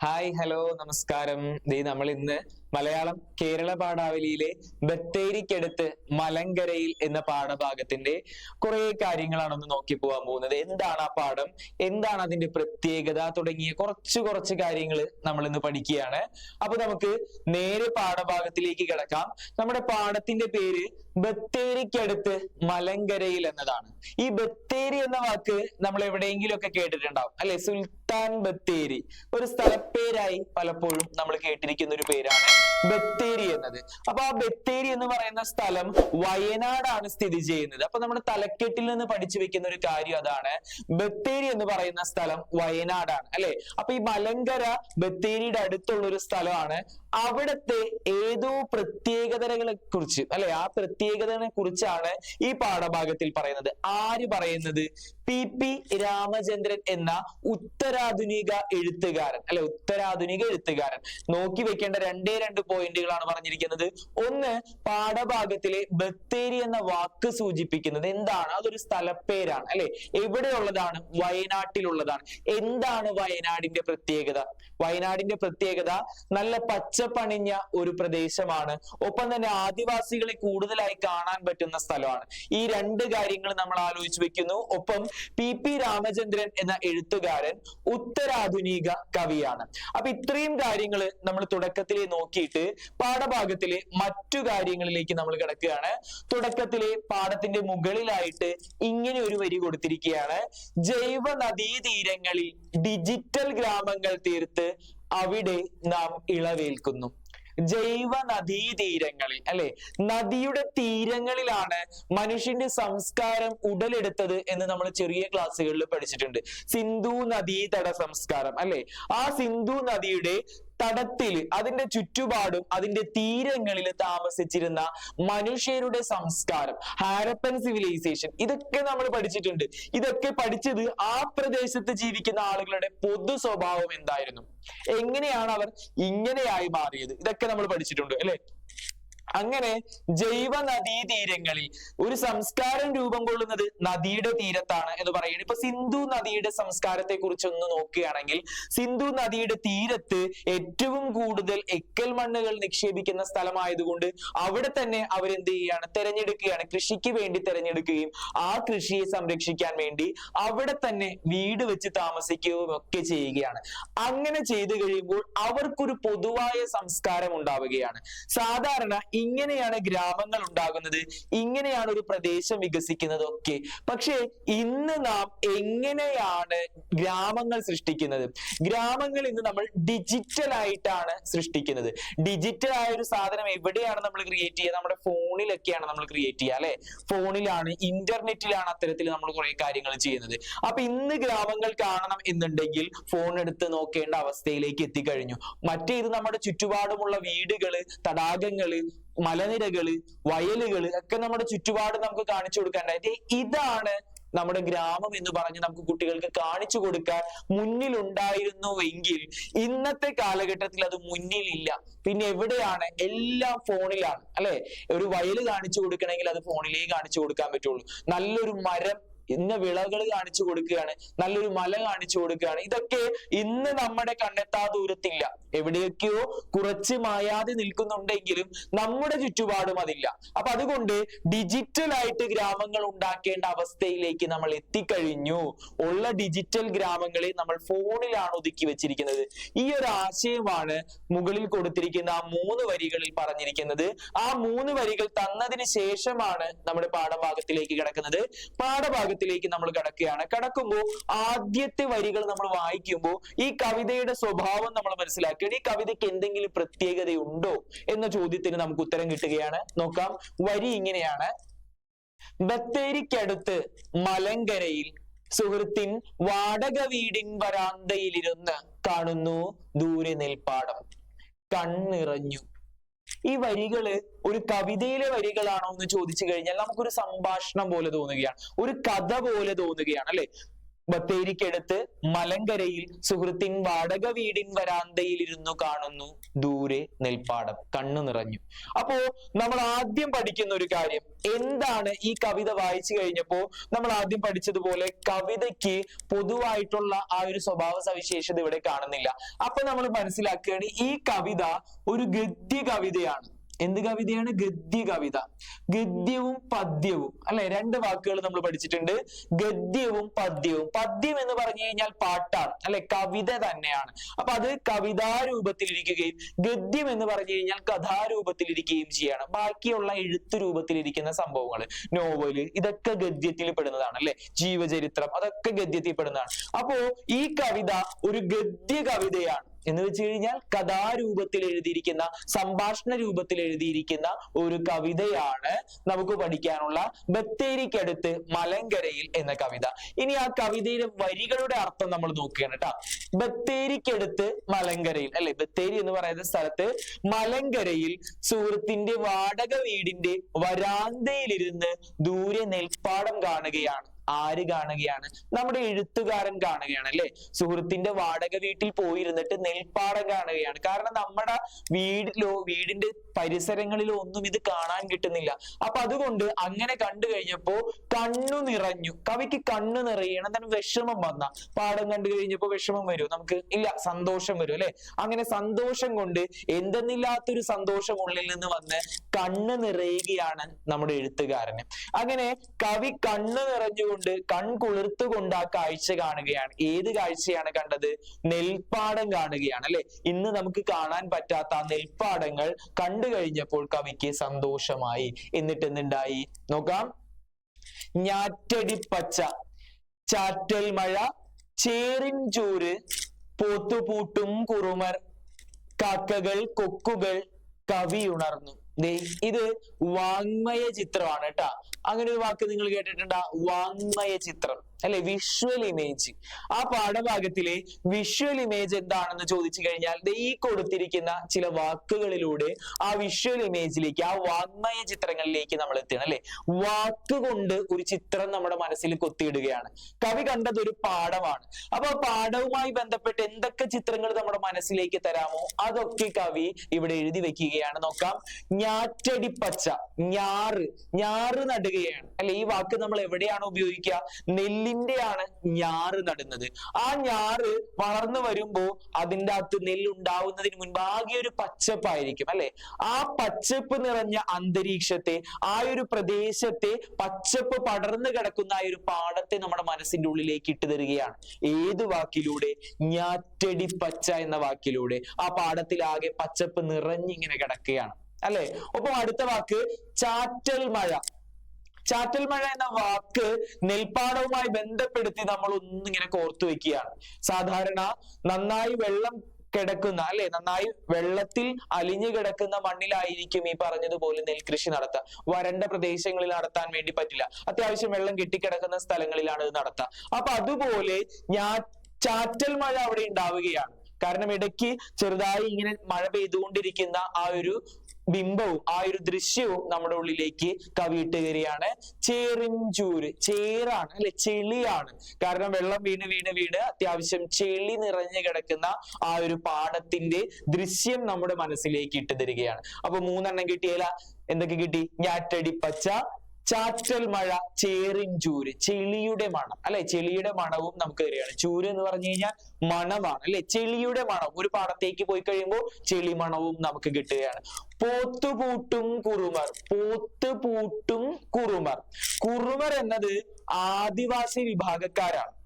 Hi hello നമസ്കാരം. ദേ നമ്മൾ ഇന്ന് മലയാളം കേരള പാഠാവലിയിലെ ബത്തേരിക്കടുത്ത് മലങ്കരയിൽ എന്ന പാഠഭാഗത്തിന്റെ കുറെ കാര്യങ്ങളാണ് ഒന്ന് നോക്കി പോകാൻ പോകുന്നത്. എന്താണ് ആ പാഠം? എന്താണ് അതിന്റെ പ്രത്യേകത? തുടങ്ങിയ കുറച്ച് കുറച്ച് കാര്യങ്ങൾ നമ്മൾ ഇന്ന് പഠിക്കുകയാണ്. അപ്പൊ നമുക്ക് നേരെ പാഠഭാഗത്തിലേക്ക് കിടക്കാം. നമ്മുടെ പാഠത്തിന്റെ പേര് ബത്തേരിക്കടുത്ത് മലങ്കരയിൽ എന്നതാണ്. ഈ ബത്തേരി എന്ന വാക്ക് നമ്മൾ എവിടെയെങ്കിലും ഒക്കെ കേട്ടിട്ടുണ്ടാവും. അല്ലെ? സുൽത്താൻ ബത്തേരി. ഒരു സ്ഥലപ്പേരായി പലപ്പോഴും നമ്മൾ കേട്ടിരിക്കുന്ന ഒരു പേരാണ്. ബത്തേരി എന്നത്. അപ്പൊ ആ ബത്തേരി എന്ന് പറയുന്ന സ്ഥലം വയനാടാണ് സ്ഥിതി ചെയ്യുന്നത്. അപ്പൊ നമ്മുടെ തലക്കെട്ടിൽ നിന്ന് പഠിച്ചു വെക്കുന്ന ഒരു കാര്യം അതാണ്. ബത്തേരി എന്ന് പറയുന്ന സ്ഥലം വയനാടാണ് അല്ലെ? അപ്പൊ ഈ മലങ്കര ബത്തേരിയുടെ അടുത്തുള്ള ഒരു സ്ഥലമാണ്. അവിടുത്തെ ഏതോ പ്രത്യേകതകളെ കുറിച്ച് അല്ലെ? ആ പ്രത്യേകതകളെ കുറിച്ചാണ് ഈ പാഠഭാഗത്തിൽ പറയുന്നത്. ആര് പറയുന്നത്? പി പി രാമചന്ദ്രൻ എന്ന ഉത്തരാധുനിക എഴുത്തുകാരൻ അല്ലെ ഉത്തരാധുനിക എഴുത്തുകാരൻ. നോക്കി വെക്കേണ്ട രണ്ടേ രണ്ട് പോയിന്റുകളാണ് പറഞ്ഞിരിക്കുന്നത്. ഒന്ന് പാഠഭാഗത്തിലെ ബത്തേരി എന്ന വാക്ക് സൂചിപ്പിക്കുന്നത് എന്താണ്? അതൊരു സ്ഥലപ്പേരാണ് അല്ലെ? എവിടെയുള്ളതാണ്? വയനാട്ടിലുള്ളതാണ്. എന്താണ് വയനാടിന്റെ പ്രത്യേകത? വയനാടിന്റെ പ്രത്യേകത നല്ല പച്ചപ്പണിഞ്ഞ ഒരു പ്രദേശമാണ്. ഒപ്പം തന്നെ ആദിവാസികളെ കൂടുതലായി കാണാൻ പറ്റുന്ന സ്ഥലമാണ്. ഈ രണ്ട് കാര്യങ്ങൾ നമ്മൾ ആലോചിച്ചു വെക്കുന്നു. ഒപ്പം പി പി രാമചന്ദ്രൻ എന്ന എഴുത്തുകാരൻ ഉത്തരാധുനിക കവിയാണ്. അപ്പൊ ഇത്രയും കാര്യങ്ങൾ നമ്മൾ തുടക്കത്തിലെ നോക്കിയിട്ട് പാഠഭാഗത്തിലെ മറ്റു കാര്യങ്ങളിലേക്ക് നമ്മൾ കിടക്കുകയാണ്. തുടക്കത്തിലെ പാഠത്തിന്റെ മുകളിലായിട്ട് ഇങ്ങനെ ഒരു വരി കൊടുത്തിരിക്കുകയാണ്. ജൈവ നദീതീരങ്ങളിൽ ഡിജിറ്റൽ ഗ്രാമങ്ങൾ തീർത്ത് അവിടെ നാം ഇളവേൽക്കുന്നു. ജൈവ നദീതീരങ്ങളിൽ അല്ലെ? നദിയുടെ തീരങ്ങളിലാണ് മനുഷ്യന്റെ സംസ്കാരം ഉടലെടുത്തത് എന്ന് നമ്മൾ ചെറിയ ക്ലാസ്സുകളിൽ പഠിച്ചിട്ടുണ്ട്. സിന്ധു നദീതട സംസ്കാരം അല്ലെ? ആ സിന്ധു നദിയുടെ തടത്തിൽ അതിന്റെ ചുറ്റുപാടും അതിന്റെ തീരങ്ങളിൽ താമസിച്ചിരുന്ന മനുഷ്യരുടെ സംസ്കാരം ഹാരപ്പൻ സിവിലൈസേഷൻ ഇതൊക്കെ നമ്മൾ പഠിച്ചിട്ടുണ്ട്. ഇതൊക്കെ പഠിച്ചത് ആ പ്രദേശത്ത് ജീവിക്കുന്ന ആളുകളുടെ പൊതു സ്വഭാവം എന്തായിരുന്നു? എങ്ങനെയാണ് അവർ ഇങ്ങനെയായി മാറിയത്? ഇതൊക്കെ നമ്മൾ പഠിച്ചിട്ടുണ്ട് അല്ലെ? അങ്ങനെ ജൈവ നദീതീരങ്ങളിൽ ഒരു സംസ്കാരം രൂപം കൊള്ളുന്നത് നദിയുടെ തീരത്താണ് എന്ന് പറയുന്നത് ഇപ്പൊ സിന്ധു നദിയുടെ സംസ്കാരത്തെ കുറിച്ച് ഒന്ന് നോക്കുകയാണെങ്കിൽ സിന്ധു നദിയുടെ തീരത്ത് ഏറ്റവും കൂടുതൽ എക്കൽ മണ്ണുകൾ നിക്ഷേപിക്കുന്ന സ്ഥലമായതുകൊണ്ട് അവിടെ തന്നെ അവരെന്ത് ചെയ്യുകയാണ്? തെരഞ്ഞെടുക്കുകയാണ്. കൃഷിക്ക് വേണ്ടി തെരഞ്ഞെടുക്കുകയും ആ കൃഷിയെ സംരക്ഷിക്കാൻ വേണ്ടി അവിടെ തന്നെ വീട് വെച്ച് താമസിക്കുകയും ഒക്കെ ചെയ്യുകയാണ്. അങ്ങനെ ചെയ്തു കഴിയുമ്പോൾ അവർക്കൊരു പൊതുവായ സംസ്കാരം ഉണ്ടാവുകയാണ്. സാധാരണ ഇങ്ങനെയാണ് ഗ്രാമങ്ങൾ ഉണ്ടാകുന്നത്. ഇങ്ങനെയാണ് ഒരു പ്രദേശം വികസിക്കുന്നത് ഒക്കെ. പക്ഷേ ഇന്ന് നാം എങ്ങനെയാണ് ഗ്രാമങ്ങൾ സൃഷ്ടിക്കുന്നത്? ഗ്രാമങ്ങൾ ഇന്ന് നമ്മൾ ഡിജിറ്റൽ ആയിട്ടാണ് സൃഷ്ടിക്കുന്നത്. ഡിജിറ്റൽ ആയ ഒരു സാധനം എവിടെയാണ് നമ്മൾ ക്രിയേറ്റ് ചെയ്യുക? നമ്മുടെ ഫോണിലൊക്കെയാണ് നമ്മൾ ക്രിയേറ്റ് ചെയ്യുക അല്ലെ? ഫോണിലാണ് ഇന്റർനെറ്റിലാണ് അത്തരത്തിൽ നമ്മൾ കുറെ കാര്യങ്ങൾ ചെയ്യുന്നത്. അപ്പൊ ഇന്ന് ഗ്രാമങ്ങൾ കാണണം എന്നുണ്ടെങ്കിൽ ഫോൺ എടുത്ത് നോക്കേണ്ട അവസ്ഥയിലേക്ക് എത്തിക്കഴിഞ്ഞു. മറ്റേത് നമ്മുടെ ചുറ്റുപാടുമുള്ള വീടുകൾ തടാകങ്ങൾ മലനിരകൾ വയലുകൾ ഒക്കെ നമ്മുടെ ചുറ്റുപാട് നമുക്ക് കാണിച്ചു കൊടുക്കാനായിട്ട് ഇതാണ് നമ്മുടെ ഗ്രാമം എന്ന് പറഞ്ഞ് നമുക്ക് കുട്ടികൾക്ക് കാണിച്ചു കൊടുക്കാൻ മുന്നിലുണ്ടായിരുന്നുവെങ്കിൽ ഇന്നത്തെ കാലഘട്ടത്തിൽ അത് മുന്നിലില്ല. പിന്നെ എവിടെയാണ്? എല്ലാം ഫോണിലാണ്. അല്ലെ? ഒരു വയൽ കാണിച്ചു കൊടുക്കണമെങ്കിൽ അത് ഫോണിലേ കാണിച്ചു കൊടുക്കാൻ പറ്റുള്ളൂ. നല്ലൊരു മരം ഇന്ന് വിളകൾ കാണിച്ചു കൊടുക്കുകയാണ് നല്ലൊരു മല കാണിച്ചു കൊടുക്കുകയാണ്. ഇതൊക്കെ ഇന്ന് നമ്മുടെ കണ്ണെത്താ ദൂരത്തില്ല. എവിടെയൊക്കെയോ കുറച്ച് മായാതെ നിൽക്കുന്നുണ്ടെങ്കിലും നമ്മുടെ ചുറ്റുപാടും അതില്ല. അപ്പൊ അതുകൊണ്ട് ഡിജിറ്റൽ ആയിട്ട് ഗ്രാമങ്ങൾ ഉണ്ടാക്കേണ്ട അവസ്ഥയിലേക്ക് നമ്മൾ എത്തിക്കഴിഞ്ഞു. ഉള്ള ഡിജിറ്റൽ ഗ്രാമങ്ങളെ നമ്മൾ ഫോണിലാണ് ഒതുക്കി വെച്ചിരിക്കുന്നത്. ഈ ഒരു ആശയമാണ് മുകളിൽ കൊടുത്തിരിക്കുന്ന ആ മൂന്ന് വരികളിൽ പറഞ്ഞിരിക്കുന്നത്. ആ മൂന്ന് വരികൾ തന്നതിന് ശേഷമാണ് നമ്മുടെ പാഠഭാഗത്തിലേക്ക് കിടക്കുന്നത്. പാഠഭാഗത്തിലേക്ക് നമ്മൾ കടക്കുകയാണ്. കടക്കുമ്പോൾ ആദ്യത്തെ വരികൾ നമ്മൾ വായിക്കുമ്പോൾ ഈ കവിതയുടെ സ്വഭാവം നമ്മൾ മനസ്സിലാക്കുകയാണ്. ഈ കവിതയ്ക്ക് എന്തെങ്കിലും പ്രത്യേകതയുണ്ടോ എന്ന ചോദ്യത്തിന് നമുക്ക് ഉത്തരം കിട്ടുകയാണ്. നോക്കാം. വരി ഇങ്ങനെയാണ്. ബത്തേരിക്കടുത്ത് മലങ്കരയിൽ സുഹൃത്തിൻ വാടക വീടിൻ വരാന്തയിലിരുന്ന് കാണുന്നു ദൂരെ നെൽപ്പാടം. കണ്ണിറഞ്ഞു ഈ വരികൾ ഒരു കവിതയിലെ വരികളാണോ എന്ന് ചോദിച്ചു കഴിഞ്ഞാൽ നമുക്കൊരു സംഭാഷണം പോലെ തോന്നുകയാണ്. ഒരു കഥ പോലെ തോന്നുകയാണ് അല്ലെ? ബത്തേരിക്കടുത്ത് മലങ്കരയിൽ സുഹൃത്തിൻ വാടക വീടിൻ വരാന്തയിൽ ഇരുന്നു കാണുന്നു ദൂരെ നെൽപ്പാടം കണ്ണു നിറഞ്ഞു. അപ്പോ നമ്മൾ ആദ്യം പഠിക്കുന്ന ഒരു കാര്യം എന്താണ് ഈ കവിത വായിച്ചു കഴിഞ്ഞപ്പോ നമ്മൾ ആദ്യം പഠിച്ചതുപോലെ കവിതയ്ക്ക് പൊതുവായിട്ടുള്ള ആ ഒരു സ്വഭാവ സവിശേഷത ഇവിടെ കാണുന്നില്ല. അപ്പൊ നമ്മൾ മനസ്സിലാക്കുകയാണ് ഈ കവിത ഒരു ഗദ്യ കവിതയാണ്. എന്ത് കവിതയാണ്? ഗദ്യ കവിത. ഗദ്യവും പദ്യവും. അല്ലെ? രണ്ട് വാക്കുകൾ നമ്മൾ പഠിച്ചിട്ടുണ്ട്. ഗദ്യവും പദ്യവും. പദ്യം എന്ന് പറഞ്ഞു കഴിഞ്ഞാൽ പാട്ടാണ്. അല്ലെ? കവിത തന്നെയാണ്. അപ്പൊ അത് കവിതാരൂപത്തിലിരിക്കുകയും ഗദ്യം എന്ന് പറഞ്ഞു കഴിഞ്ഞാൽ കഥാരൂപത്തിലിരിക്കുകയും ചെയ്യാണ്. ബാക്കിയുള്ള എഴുത്ത് രൂപത്തിലിരിക്കുന്ന സംഭവങ്ങൾ നോവൽ ഇതൊക്കെ ഗദ്യത്തിൽ പെടുന്നതാണ്. അല്ലെ? ജീവചരിത്രം അതൊക്കെ ഗദ്യത്തിൽ പെടുന്നതാണ്. അപ്പോ ഈ കവിത ഒരു ഗദ്യ കവിതയാണ്. എന്ന് വെച്ച് കഴിഞ്ഞാൽ കഥാരൂപത്തിൽ എഴുതിയിരിക്കുന്ന സംഭാഷണ രൂപത്തിൽ എഴുതിയിരിക്കുന്ന ഒരു കവിതയാണ് നമുക്ക് പഠിക്കാനുള്ള ബത്തേരിക്കടുത്ത് മലങ്കരയിൽ എന്ന കവിത. ഇനി ആ കവിതയിലെ വരികളുടെ അർത്ഥം നമ്മൾ നോക്കുകയാണ് കേട്ടോ. ബത്തേരിക്കടുത്ത് മലങ്കരയിൽ അല്ലെ? ബത്തേരി എന്ന് പറയുന്ന സ്ഥലത്ത് മലങ്കരയിൽ സുഹൃത്തിന്റെ വാടക വീടിന്റെ വരാന്തയിലിരുന്ന് ദൂരെ നെൽപ്പാടം കാണുകയാണ് ആര് കാണുകയാണ്? നമ്മുടെ എഴുത്തുകാരൻ കാണുകയാണ് അല്ലെ? സുഹൃത്തിന്റെ വാടക വീട്ടിൽ പോയിരുന്നിട്ട് നെൽപ്പാടം കാണുകയാണ്. കാരണം നമ്മുടെ വീടിലോ വീടിന്റെ പരിസരങ്ങളിലോ ഒന്നും ഇത് കാണാൻ കിട്ടുന്നില്ല. അപ്പൊ അതുകൊണ്ട് അങ്ങനെ കണ്ടു കഴിഞ്ഞപ്പോ കണ്ണു നിറഞ്ഞു. കവിക്ക് കണ്ണു നിറയണം തന്നെ വിഷമം വന്ന. പാടം കണ്ടു കഴിഞ്ഞപ്പോ വിഷമം വരും. നമുക്ക് ഇല്ല സന്തോഷം വരും അല്ലെ? അങ്ങനെ സന്തോഷം കൊണ്ട് എന്തെന്നില്ലാത്തൊരു സന്തോഷം ഉള്ളിൽ നിന്ന് വന്ന് കണ്ണ് നിറയുകയാണ് നമ്മുടെ എഴുത്തുകാരന് അങ്ങനെ കവി കണ്ണ് നിറഞ്ഞുകൊണ്ട് കൺകുളിർത്തുകൊണ്ട് ആ കാഴ്ച കാണുകയാണ്. ഏത് കാഴ്ചയാണ് കണ്ടത്? നെൽപ്പാടം കാണുകയാണ് അല്ലെ? ഇന്ന് നമുക്ക് കാണാൻ പറ്റാത്ത ആ നെൽപ്പാടങ്ങൾ കണ്ടു കഴിഞ്ഞപ്പോൾ കവിക്ക് സന്തോഷമായി. എന്നിട്ട് എന്തുണ്ടായി നോക്കാം ഞാറ്റടിപ്പച്ച ചാറ്റൽ മഴ ചേറിൻ ചോര് പോത്തുപൂട്ടും കുറുമർ കാക്കകൾ കൊക്കുകൾ കവി ഉണർന്നു ദേ ഇത് വാങ്മയ ചിത്രമാണ് കേട്ടാ. അങ്ങനെ ഒരു വാക്ക് നിങ്ങൾ കേട്ടിട്ടുണ്ടോ? വാങ്മയ ചിത്രം അല്ലെ? വിഷ്വൽ ഇമേജ് ആ പാഠഭാഗത്തിലെ വിഷ്വൽ ഇമേജ് എന്താണെന്ന് ചോദിച്ചു കഴിഞ്ഞാൽ ഈ കൊടുത്തിരിക്കുന്ന ചില വാക്കുകളിലൂടെ ആ വിഷ്വൽ ഇമേജിലേക്ക് ആ വാങ്മയ ചിത്രങ്ങളിലേക്ക് നമ്മൾ എത്തുകയാണ് അല്ലെ? വാക്കുകൊണ്ട് ഒരു ചിത്രം നമ്മുടെ മനസ്സിൽ കൊത്തിയിടുകയാണ്. കവി കണ്ടത് ഒരു പാഠമാണ്. അപ്പൊ ആ പാഠവുമായി ബന്ധപ്പെട്ട് എന്തൊക്കെ ചിത്രങ്ങൾ നമ്മുടെ മനസ്സിലേക്ക് തരാമോ? അതൊക്കെ കവി ഇവിടെ എഴുതി വെക്കുകയാണ്. നോക്കാം. ഞാറ്റടിപ്പച്ച ഞാറ്. ഞാറ് നടുകയാണ്. അല്ലെ ഈ വാക്ക് നമ്മൾ എവിടെയാണ് ഉപയോഗിക്കുക? നെല്ലിന്റെയാണ് ഞാറ് നടുന്നത്. ആ ഞാറ് വളർന്നു വരുമ്പോ അതിന്റെ അകത്ത് നെല്ലുണ്ടാവുന്നതിന് മുൻപ് ആകെ ഒരു പച്ചപ്പായിരിക്കും അല്ലെ? ആ പച്ചപ്പ് നിറഞ്ഞ അന്തരീക്ഷത്തെ ആ ഒരു പ്രദേശത്തെ പച്ചപ്പ് പടർന്നു കിടക്കുന്ന ആ ഒരു പാടത്തെ നമ്മുടെ മനസ്സിന്റെ ഉള്ളിലേക്ക് ഇട്ടു തരികയാണ്. ഏത് വാക്കിലൂടെ? ഞാറ്റടി പച്ച എന്ന വാക്കിലൂടെ. ആ പാടത്തിൽ ആകെ പച്ചപ്പ് നിറഞ്ഞിങ്ങനെ കിടക്കുകയാണ് അല്ലെ? ഒപ്പം അടുത്ത വാക്ക് ചാറ്റൽ മഴ. ചാറ്റൽ മഴ എന്ന വാക്ക് നെൽപ്പാടവുമായി ബന്ധപ്പെടുത്തി നമ്മൾ ഒന്നിങ്ങനെ കോർത്തു വെക്കുകയാണ്. സാധാരണ നന്നായി വെള്ളം കിടക്കുന്ന അല്ലെ? നന്നായി വെള്ളത്തിൽ അലിഞ്ഞു കിടക്കുന്ന മണ്ണിലായിരിക്കും ഈ പറഞ്ഞതുപോലെ നെൽകൃഷി നടത്തുക വരണ്ട പ്രദേശങ്ങളിൽ നടത്താൻ വേണ്ടി പറ്റില്ല. അത്യാവശ്യം വെള്ളം കെട്ടിക്കിടക്കുന്ന സ്ഥലങ്ങളിലാണ് ഇത് നടത്തുക അപ്പൊ അതുപോലെ ഞാൻ ചാറ്റൽ മഴ അവിടെ ഉണ്ടാവുകയാണ്. കാരണം ഇടയ്ക്ക് ചെറുതായി ഇങ്ങനെ മഴ പെയ്തുകൊണ്ടിരിക്കുന്ന ആ ഒരു ബിംബവും ആ ഒരു ദൃശ്യവും നമ്മുടെ ഉള്ളിലേക്ക് കവിയിട്ടുകയാണ് ചേറിഞ്ചൂര് ചേറാണ് അല്ലെ? ചെളിയാണ്. കാരണം വെള്ളം വീണ് വീണ് വീണ് അത്യാവശ്യം ചെളി നിറഞ്ഞു കിടക്കുന്ന ആ ഒരു പാടത്തിന്റെ ദൃശ്യം നമ്മുടെ മനസ്സിലേക്ക് ഇട്ടു തരികയാണ്. അപ്പൊ മൂന്നെണ്ണം കിട്ടിയല്ല എന്തൊക്കെ കിട്ടി? ഞാറ്റടി പച്ച ചാറ്റൽ മഴ ചേറിൻ ചൂര് ചെളിയുടെ മണം. അല്ലെ? ചെളിയുടെ മണവും നമുക്ക് തരികയാണ്. ചൂര് എന്ന് പറഞ്ഞു കഴിഞ്ഞാൽ മണമാണ്. അല്ലെ? ചെളിയുടെ മണം. ഒരു പാടത്തേക്ക് പോയി കഴിയുമ്പോൾ ചെളി മണവും നമുക്ക് കിട്ടുകയാണ്. പോത്തുപൂട്ടും കുറുമർ. പോത്തുപൂട്ടും കുറുമർ. കുറുമർ എന്നത് ആദിവാസി വിഭാഗക്കാരാണ്.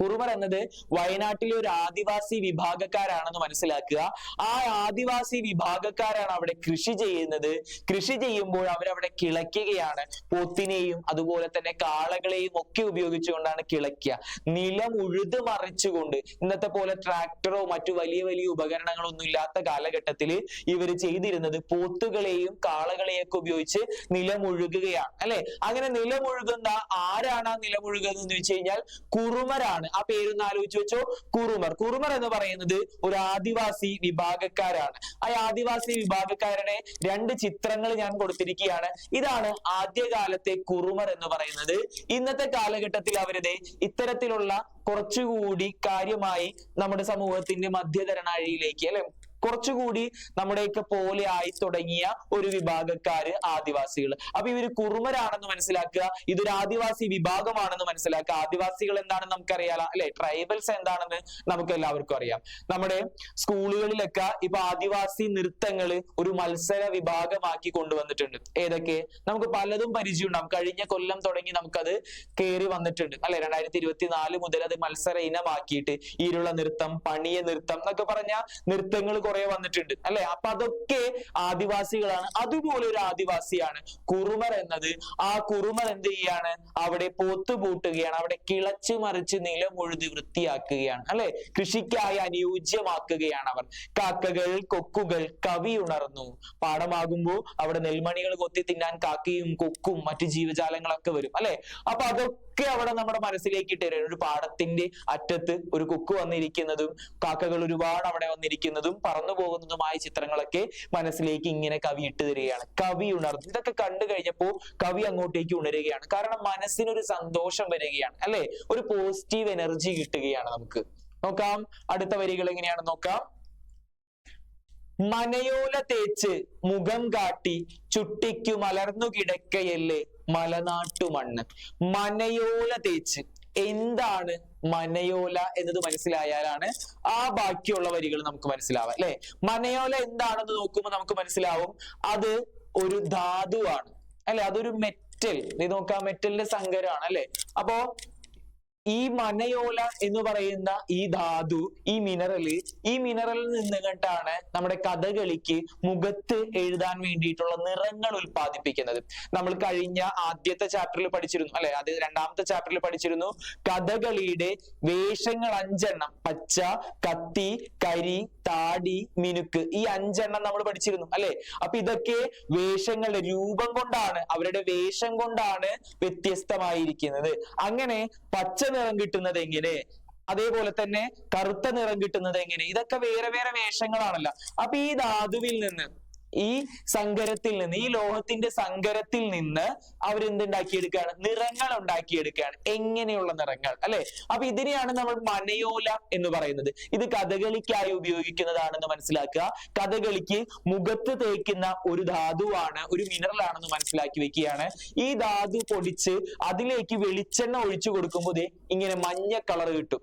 കുറുമർ എന്നത് വയനാട്ടിലെ ഒരു ആദിവാസി വിഭാഗക്കാരാണെന്ന് മനസ്സിലാക്കുക. ആ ആദിവാസി വിഭാഗക്കാരാണ് അവിടെ കൃഷി ചെയ്യുന്നത്. കൃഷി ചെയ്യുമ്പോൾ അവരവിടെ കിളയ്ക്കുകയാണ്. പോത്തിനെയും അതുപോലെ തന്നെ കാളകളെയും ഒക്കെ ഉപയോഗിച്ചുകൊണ്ടാണ് കിളയ്ക്കുക. നിലം ഉഴുത് മറിച്ചുകൊണ്ട് ഇന്നത്തെ പോലെ ട്രാക്ടറോ മറ്റു വലിയ വലിയ ഉപകരണങ്ങളോ ഒന്നും ഇല്ലാത്ത കാലഘട്ടത്തിൽ ഇവർ ചെയ്തിരുന്നത് പോത്തുകളെയും കാളകളെയും ഒക്കെ ഉപയോഗിച്ച് നിലമുഴുകുകയാണ് അല്ലെ? അങ്ങനെ നിലമുഴുകുന്ന ആരാണ് ആ നിലമുഴുകുന്നത് എന്ന് വെച്ച് കഴിഞ്ഞാൽ കുറുമരാണ്. ആ പേരൊന്ന് ആലോചിച്ച് വെച്ചോ. കുറുമർ. കുറുമർ എന്ന് പറയുന്നത് ഒരു ആദിവാസി വിഭാഗക്കാരാണ്. ആ ആദിവാസി വിഭാഗക്കാരുടെ രണ്ട് ചിത്രങ്ങൾ ഞാൻ കൊടുത്തിരിക്കുകയാണ്. ഇതാണ് ആദ്യകാലത്തെ കുറുമർ എന്ന് പറയുന്നത്. ഇന്നത്തെ കാലഘട്ടത്തിൽ അവരുടെ ഇത്തരത്തിലുള്ള കുറച്ചുകൂടി കാര്യമായി നമ്മുടെ സമൂഹത്തിന്റെ മധ്യധരണാഴിയിലേക്ക് അല്ലെ? കുറച്ചുകൂടി നമ്മുടെയൊക്കെ പോലെ ആയി തുടങ്ങിയ ഒരു വിഭാഗക്കാര് ആദിവാസികൾ അപ്പൊ ഇവർ കുറുമരാണെന്ന് മനസ്സിലാക്കുക ഇതൊരു ആദിവാസി വിഭാഗമാണെന്ന് മനസ്സിലാക്കുക. ആദിവാസികൾ എന്താണെന്ന് നമുക്കറിയാലോ അല്ലെ? ട്രൈബൽസ് എന്താണെന്ന് നമുക്ക് എല്ലാവർക്കും അറിയാം. നമ്മുടെ സ്കൂളുകളിലൊക്കെ ഇപ്പൊ ആദിവാസി നൃത്തങ്ങൾ ഒരു മത്സര വിഭാഗമാക്കി കൊണ്ടുവന്നിട്ടുണ്ട്. ഏതൊക്കെ? നമുക്ക് പലതും പരിചയമുണ്ടാവും കഴിഞ്ഞ കൊല്ലം തുടങ്ങി നമുക്കത് കയറി വന്നിട്ടുണ്ട്. അല്ലെ? രണ്ടായിരത്തി ഇരുപത്തിനാല് മുതൽ അത് മത്സര ഇനമാക്കിയിട്ട് ഇരുള നൃത്തം പണിയ നൃത്തം എന്നൊക്കെ പറഞ്ഞ നൃത്തങ്ങൾ കുറെ വന്നിട്ടുണ്ട്. അല്ലെ? അപ്പൊ അതൊക്കെ ആദിവാസികളാണ്. അതുപോലെ ഒരു ആദിവാസിയാണ് കുറുമർ എന്നത്. ആ കുറുമർ എന്ത് ചെയ്യാണ്? അവിടെ പോത്ത് പൂട്ടുകയാണ്. അവിടെ കിളച്ച് മറിച്ച് നിലം ഉഴുതി വൃത്തിയാക്കുകയാണ്. അല്ലെ? കൃഷിക്കായി അനുയോജ്യമാക്കുകയാണ് അവർ. കാക്കകൾ കൊക്കുകൾ കവി ഉണർന്നു. പാടമാകുമ്പോ അവിടെ നെൽമണികൾ കൊത്തി തിന്നാൻ കാക്കയും കൊക്കും മറ്റു ജീവജാലങ്ങളൊക്കെ വരും. അല്ലെ? അപ്പൊ അതൊക്കെ അവിടെ നമ്മുടെ മനസ്സിലേക്ക് ഇട്ട് തരും ഒരു പാടത്തിന്റെ അറ്റത്ത് ഒരു കൊക്ക് വന്നിരിക്കുന്നതും കാക്കകൾ ഒരുപാട് അവിടെ വന്നിരിക്കുന്നതും പറന്നു പോകുന്നതുമായ ചിത്രങ്ങളൊക്കെ മനസ്സിലേക്ക് ഇങ്ങനെ കവി ഇട്ട് തരികയാണ് കവി ഉണർന്നു. ഇതൊക്കെ കണ്ടു കഴിഞ്ഞപ്പോൾ കവി അങ്ങോട്ടേക്ക് ഉണരുകയാണ്. കാരണം മനസ്സിനൊരു സന്തോഷം വരികയാണ് അല്ലെ? ഒരു പോസിറ്റീവ് എനർജി കിട്ടുകയാണ് നമുക്ക്. നോക്കാം. അടുത്ത വരികൾ എങ്ങനെയാണ്? നോക്കാം. മനയോല തേച്ച് മുഖം കാട്ടി ചുട്ടിക്കു മലർന്നു കിടക്കയല്ലേ? മലനാട്ടു മണ്ണ് മനയോല തേച്ച്. എന്താണ് മനയോല എന്നത് മനസ്സിലായാലാണ് ആ ബാക്കിയുള്ള വരികൾ നമുക്ക് മനസ്സിലാവുക അല്ലെ? മനയോല എന്താണെന്ന് നോക്കുമ്പോൾ നമുക്ക് മനസ്സിലാവും അത് ഒരു ധാതുവാണ്. അല്ലെ? അതൊരു മെറ്റൽ ഇത് നോക്കാം മെറ്റലിന്റെ സങ്കരമാണ് അല്ലെ? അപ്പോ ഈ മനയോല എന്ന് പറയുന്ന ഈ ധാതു ഈ മിനറൽ ഈ മിനറലിൽ നിന്ന് കണ്ടാണ് നമ്മുടെ കഥകളിക്ക് മുഖത്ത് എഴുതാൻ വേണ്ടിയിട്ടുള്ള നിറങ്ങൾ ഉൽപ്പാദിപ്പിക്കുന്നത്. നമ്മൾ കഴിഞ്ഞ ആദ്യത്തെ ചാപ്റ്ററിൽ പഠിച്ചിരുന്നു അല്ലെ? അത് രണ്ടാമത്തെ ചാപ്റ്ററിൽ പഠിച്ചിരുന്നു. കഥകളിയുടെ വേഷങ്ങൾ അഞ്ചെണ്ണം പച്ച കത്തി കരി താടി മിനുക്ക് ഈ അഞ്ചെണ്ണം നമ്മൾ പഠിച്ചിരുന്നു അല്ലെ? അപ്പൊ ഇതൊക്കെ വേഷങ്ങളുടെ രൂപം കൊണ്ടാണ് അവരുടെ വേഷം കൊണ്ടാണ് വ്യത്യസ്തമായിരിക്കുന്നത്. അങ്ങനെ പച്ച നിറം കിട്ടുന്നത് എങ്ങനെ? അതേപോലെ തന്നെ കറുത്ത നിറം കിട്ടുന്നത് എങ്ങനെ? ഇതൊക്കെ വേറെ വേറെ വേഷങ്ങളാണല്ലോ. അപ്പൊ ഈ ധാതുവിൽ നിന്ന് ഈ സങ്കരത്തിൽ നിന്ന് ഈ ലോഹത്തിന്റെ സങ്കരത്തിൽ നിന്ന് അവർ അവരെന്തുണ്ടാക്കിയെടുക്കുകയാണ് നിറങ്ങൾ ഉണ്ടാക്കിയെടുക്കുകയാണ്. എങ്ങനെയുള്ള നിറങ്ങൾ അല്ലെ? അപ്പൊ ഇതിനെയാണ് നമ്മൾ മനയോല എന്ന് പറയുന്നത്. ഇത് കഥകളിക്കായി ഉപയോഗിക്കുന്നതാണെന്ന് മനസ്സിലാക്കുക. കഥകളിക്ക് മുഖത്ത് തേക്കുന്ന ഒരു ധാതുവാണ് ഒരു മിനറൽ ആണെന്ന് മനസ്സിലാക്കി വെക്കുകയാണ്. ഈ ധാതു പൊടിച്ച് അതിലേക്ക് വെളിച്ചെണ്ണ ഒഴിച്ചു കൊടുക്കുമ്പോൾ ഇങ്ങനെ മഞ്ഞ കളർ കിട്ടും.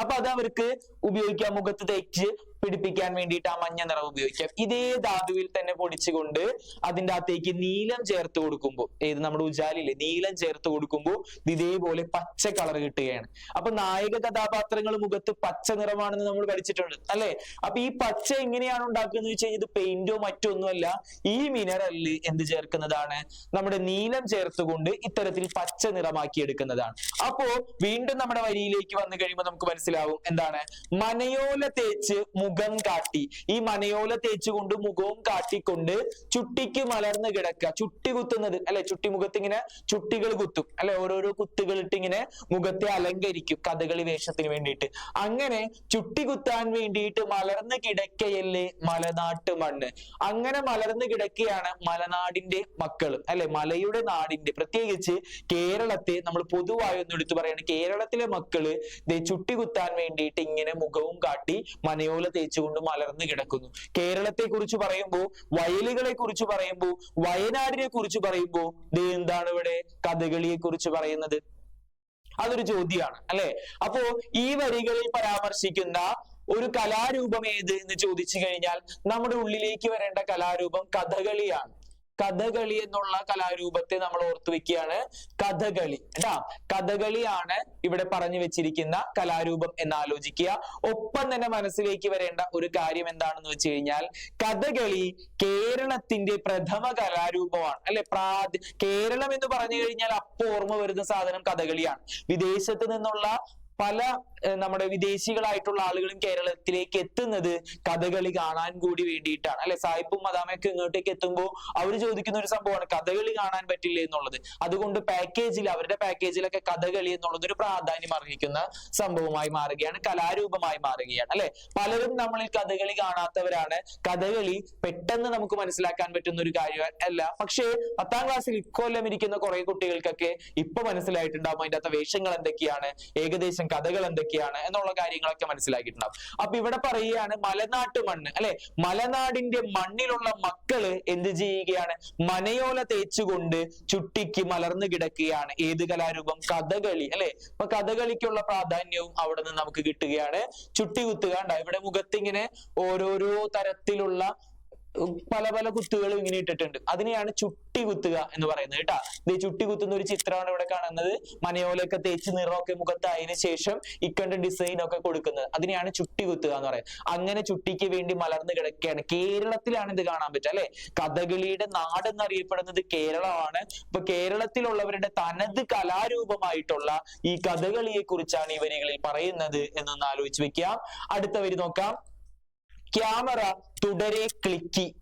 അപ്പൊ അത് അവർക്ക് ഉപയോഗിക്കാം. മുഖത്ത് തേച്ച് പിടിപ്പിക്കാൻ വേണ്ടിയിട്ട് ആ മഞ്ഞ നിറം ഉപയോഗിക്കാം ഇതേ ധാതുവിൽ തന്നെ പൊടിച്ചുകൊണ്ട് അതിന്റെ അകത്തേക്ക് നീലം ചേർത്ത് കൊടുക്കുമ്പോൾ ഏത് നമ്മുടെ ഉജാലില്ലേ നീലം ചേർത്ത് കൊടുക്കുമ്പോൾ ഇതേപോലെ പച്ച കളർ കിട്ടുകയാണ്. അപ്പൊ നായക കഥാപാത്രങ്ങൾ മുഖത്ത് പച്ച നിറമാണെന്ന് നമ്മൾ പഠിച്ചിട്ടുണ്ട് അല്ലെ? അപ്പൊ ഈ പച്ച എങ്ങനെയാണ് ഉണ്ടാക്കുന്നത് വെച്ച് കഴിഞ്ഞാൽ ഇത് പെയിന്റോ മറ്റോ ഒന്നുമല്ല ഈ മിനറലിൽ എന്ത് ചേർക്കുന്നതാണ്? നമ്മുടെ നീലം ചേർത്തുകൊണ്ട് ഇത്തരത്തിൽ പച്ച നിറമാക്കി എടുക്കുന്നതാണ്. അപ്പോ വീണ്ടും നമ്മുടെ വരിയിലേക്ക് വന്നു കഴിയുമ്പോൾ നമുക്ക് മനസ്സിലാവും എന്താണ്? മനയോല തേച്ച് മുഖം കാട്ടി. ഈ മനയോല തേച്ചുകൊണ്ട് മുഖവും കാട്ടിക്കൊണ്ട് ചുട്ടിക്ക് മലർന്ന് കിടക്കുക. ചുട്ടി കുത്തുന്നത് അല്ലെ? ചുട്ടി മുഖത്ത് ഇങ്ങനെ ചുട്ടികൾ കുത്തും. അല്ലെ? ഓരോരോ കുത്തുകൾ ഇട്ട് ഇങ്ങനെ മുഖത്തെ അലങ്കരിക്കും കഥകളി വേഷത്തിന് വേണ്ടിയിട്ട്. അങ്ങനെ ചുട്ടി കുത്താൻ വേണ്ടിയിട്ട് മലർന്ന് കിടക്കയല്ലേ മലനാട്ട് മണ്ണ്? അങ്ങനെ മലർന്ന് കിടക്കുകയാണ് മലനാടിന്റെ മക്കൾ. അല്ലെ? മലയുടെ നാടിന്റെ പ്രത്യേകിച്ച് കേരളത്തെ നമ്മൾ പൊതുവായി ഒന്ന് എടുത്തു പറയാണ്. കേരളത്തിലെ മക്കൾ ചുട്ടി കുത്താൻ വേണ്ടിയിട്ട് ഇങ്ങനെ മുഖവും കാട്ടി മനയോല തേച്ചുകൊണ്ട് മലർന്നു കിടക്കുന്നു. കേരളത്തെ കുറിച്ച് പറയുമ്പോൾ വയലുകളെ കുറിച്ച് പറയുമ്പോൾ വയനാടിനെ കുറിച്ച് പറയുമ്പോൾ ദേ എന്താണ് ഇവിടെ കഥകളിയെ കുറിച്ച് പറയുന്നത്? അതൊരു ചോദ്യമാണ് അല്ലെ? അപ്പോ ഈ വരികളിൽ പരാമർശിക്കുന്ന ഒരു കലാരൂപം ഏത് എന്ന് ചോദിച്ചു കഴിഞ്ഞാൽ നമ്മുടെ ഉള്ളിലേക്ക് വരേണ്ട കലാരൂപം കഥകളിയാണ്. കഥകളി എന്നുള്ള കലാരൂപത്തെ നമ്മൾ ഓർത്തു വെക്കുകയാണ്. കഥകളി. കേട്ടാ കഥകളിയാണ് ഇവിടെ പറഞ്ഞു വെച്ചിരിക്കുന്ന കലാരൂപം എന്ന് ആലോചിക്കുക. ഒപ്പം തന്നെ മനസ്സിലേക്ക് വരേണ്ട ഒരു കാര്യം എന്താണെന്ന് വെച്ച് കഴിഞ്ഞാൽ കഥകളി കേരളത്തിന്റെ പ്രഥമ കലാരൂപമാണ്. അല്ലെ? പ്രാ കേരളം എന്ന് പറഞ്ഞു കഴിഞ്ഞാൽ അപ്പൊ ഓർമ്മ വരുന്ന സാധനം കഥകളിയാണ്. വിദേശത്ത് നിന്നുള്ള പല നമ്മുടെ വിദേശികളായിട്ടുള്ള ആളുകളും കേരളത്തിലേക്ക് എത്തുന്നത് കഥകളി കാണാൻ കൂടി വേണ്ടിയിട്ടാണ്. അല്ലെ? സായിപ്പും മദാമയൊക്കെ ഇങ്ങോട്ടേക്ക് എത്തുമ്പോൾ അവർ ചോദിക്കുന്ന ഒരു സംഭവമാണ് കഥകളി കാണാൻ പറ്റില്ല എന്നുള്ളത്. അതുകൊണ്ട് പാക്കേജിൽ അവരുടെ പാക്കേജിലൊക്കെ കഥകളി എന്നുള്ളത് ഒരു പ്രാധാന്യം അർഹിക്കുന്ന സംഭവമായി മാറുകയാണ് കലാരൂപമായി മാറുകയാണ്. അല്ലെ? പലരും നമ്മളിൽ കഥകളി കാണാത്തവരാണ്. കഥകളി പെട്ടെന്ന് നമുക്ക് മനസ്സിലാക്കാൻ പറ്റുന്ന ഒരു കാര്യം അല്ല. പക്ഷേ പത്താം ക്ലാസ്സിൽ ഇക്കൊല്ലം ഇരിക്കുന്ന കുറെ കുട്ടികൾക്കൊക്കെ ഇപ്പൊ മനസ്സിലായിട്ടുണ്ടാവും അതിന്റെ അകത്തെ വേഷങ്ങൾ എന്തൊക്കെയാണ്. ഏകദേശം കഥകൾ എന്തൊക്കെയാണ് എന്നുള്ള കാര്യങ്ങളൊക്കെ മനസ്സിലാക്കിയിട്ടുണ്ടാവും. അപ്പൊ ഇവിടെ പറയുകയാണ് മലനാട്ട് മണ്ണ് അല്ലെ? മലനാടിന്റെ മണ്ണിലുള്ള മക്കൾ എന്ത് ചെയ്യുകയാണ്? മനയോല തേച്ചുകൊണ്ട് ചുട്ടിക്ക് മലർന്നു കിടക്കുകയാണ്. ഏത് കലാരൂപം? കഥകളി അല്ലെ? അപ്പൊ കഥകളിക്കുള്ള പ്രാധാന്യവും അവിടെ നിന്ന് നമുക്ക് കിട്ടുകയാണ്. ചുട്ടി കുത്തുക ഉണ്ടാവും ഇവിടെ മുഖത്തിങ്ങനെ ഓരോരോ തരത്തിലുള്ള പല പല കുത്തുകളും ഇങ്ങനെ ഇട്ടിട്ടുണ്ട്. അതിനെയാണ് ചുട്ടി കുത്തുക എന്ന് പറയുന്നത് കേട്ടാ. ഇത് ചുട്ടി കുത്തുന്ന ഒരു ചിത്രമാണ് ഇവിടെ കാണുന്നത്. മനയോലൊക്കെ തേച്ച് നിറമൊക്കെ അതിന് ശേഷം ഇക്കണ്ട ഡിസൈൻ ഒക്കെ കൊടുക്കുന്നത്. അതിനെയാണ് ചുട്ടി കുത്തുക എന്ന് പറയുന്നത്. അങ്ങനെ ചുട്ടിക്ക് വേണ്ടി മലർന്നു കിടക്കുകയാണ്. കേരളത്തിലാണ് ഇത് കാണാൻ പറ്റുക അല്ലെ? കഥകളിയുടെ നാട് എന്നറിയപ്പെടുന്നത് കേരളമാണ്. ഇപ്പൊ കേരളത്തിലുള്ളവരുടെ തനത് കലാരൂപമായിട്ടുള്ള ഈ കഥകളിയെ കുറിച്ചാണ് ഈ വരികളിൽ പറയുന്നത് എന്നൊന്ന് ആലോചിച്ച് വെക്കാം. അടുത്ത വരി നോക്കാം. ക്യാമറ തുടരെ ക്ലിക്കി